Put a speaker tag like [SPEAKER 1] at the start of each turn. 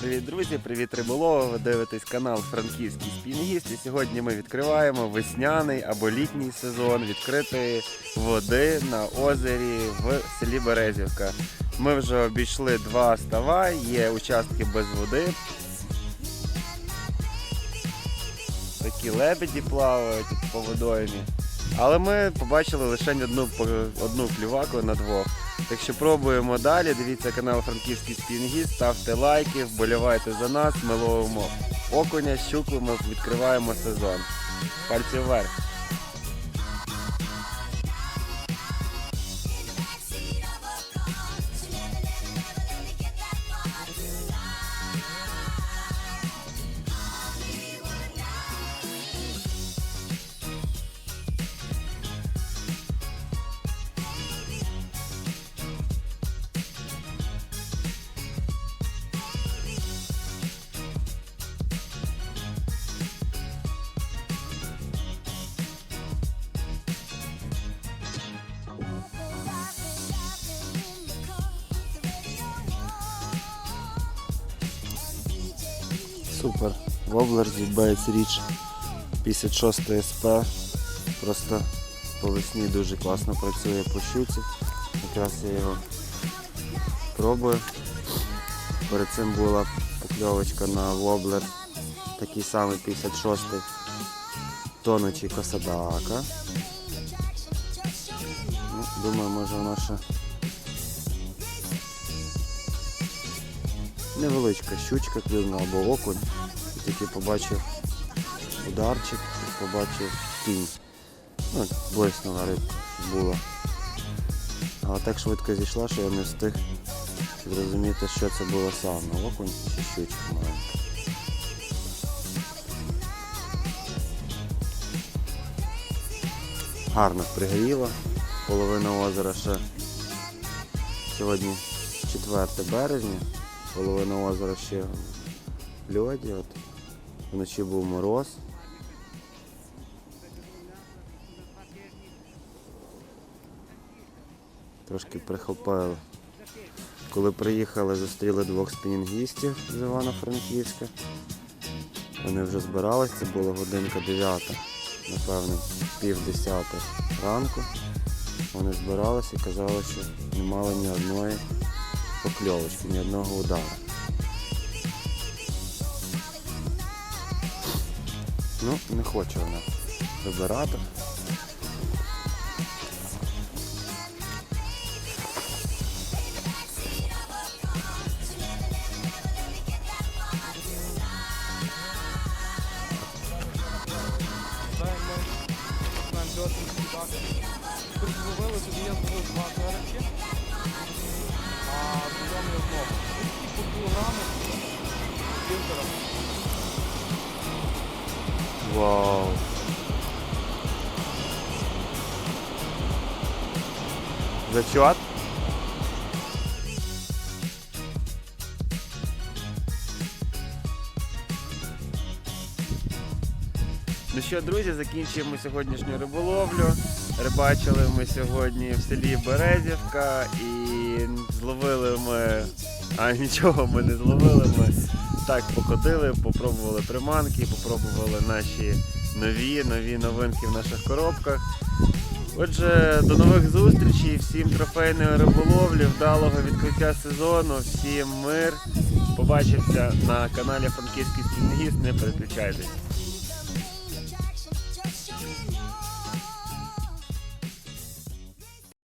[SPEAKER 1] Привіт, друзі! Привіт, риболови! Ви дивитесь канал Франківський Спінгіст. І сьогодні ми відкриваємо весняний або літній сезон відкритої води на озері в селі Березівка. Ми вже обійшли два става, є участки без води. Такі лебеді плавають по водоймі. Але ми побачили лише одну, одну клюваку на двох. Так що пробуємо далі. Дивіться канал Франківський Спінгіст, ставте лайки, вболівайте за нас, ми ловимо окуня, щуку, ми відкриваємо сезон. Пальці вверх. Супер. Воблер зібається річ 56 СП. Просто по весні дуже класно працює по щуці. Якраз я його пробую. Перед цим була покльовочка на воблер. Такий самий 56 тонучий косадака. Ну, думаю, може воно ще невеличка щучка клюнула або окунь. І тільки побачив ударчик і побачив тінь. Ну, блиснула рибка була. Але так швидко зійшла, що я не встиг зрозуміти, що це було саме. Окунь чи щучка маленька. Гарно пригріло. Половина озера ще сьогодні 4 березня. Половина озера ще в льоді. От. Вночі був мороз. Трошки прихопили. Коли приїхали, зустріли двох спінінгістів з Івано-Франківська. Вони вже збирались, це була годинка 9, напевно, пів 10 ранку. Вони збиралися і казали, що не мали ні одної покльовочки, ні одного удару. Ну, не хоче вона вибирати.
[SPEAKER 2] Зловили, тоді я зловив два карачі, знайомий одного. Такі по кілограму, півтора.
[SPEAKER 1] Вау. Зачет? Ну що, друзі, закінчуємо сьогоднішню риболовлю. Рибачили ми сьогодні в селі Березівка і зловили ми. А нічого ми не зловили. Ми так походили, попробували приманки, попробували наші нові, нові новинки в наших коробках. Отже, до нових зустрічей, всім трофейної риболовлі, вдалого відкриття сезону, всім мир. Побачимося на каналі Франківський Спінгіст, не переключайтесь.